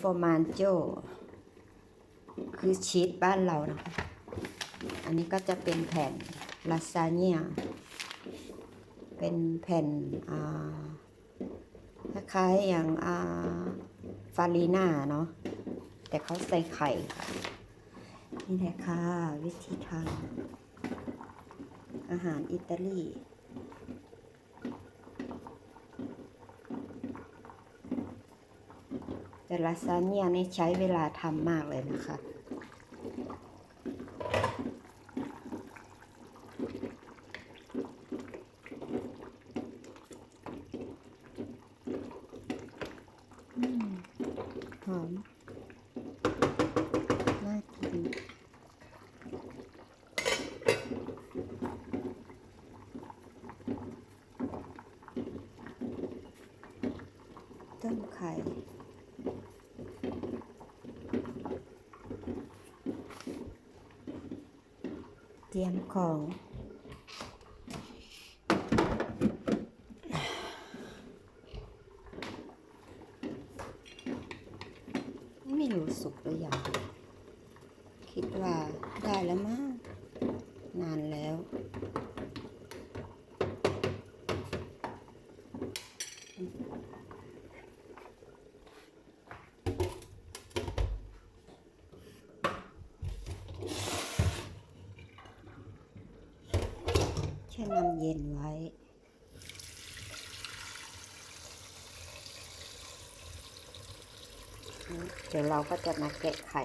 ฟอร์มานโจคือชีสบ้านเรานะคะ อันนี้ก็จะเป็นแผ่นลาซาเนียเป็นแผ่นคล้ายๆอย่างาฟารีน่าเนาะ แต่เขาใส่ไข่ค่ะ นี่แหละค่ะ วิธีทำอาหารอิตาลี แต่ลาซานียนี่ใช้เวลาทำมากเลยนะคะ หอม น่ากินต้มไข่ ตรียมของ ไม่รู้สุกหรือยังคิดว่าได้แล้วมั้งนานแล้วแช่น้ำเย็นไว้ เดี๋ยวเราก็จะมาแกะไข่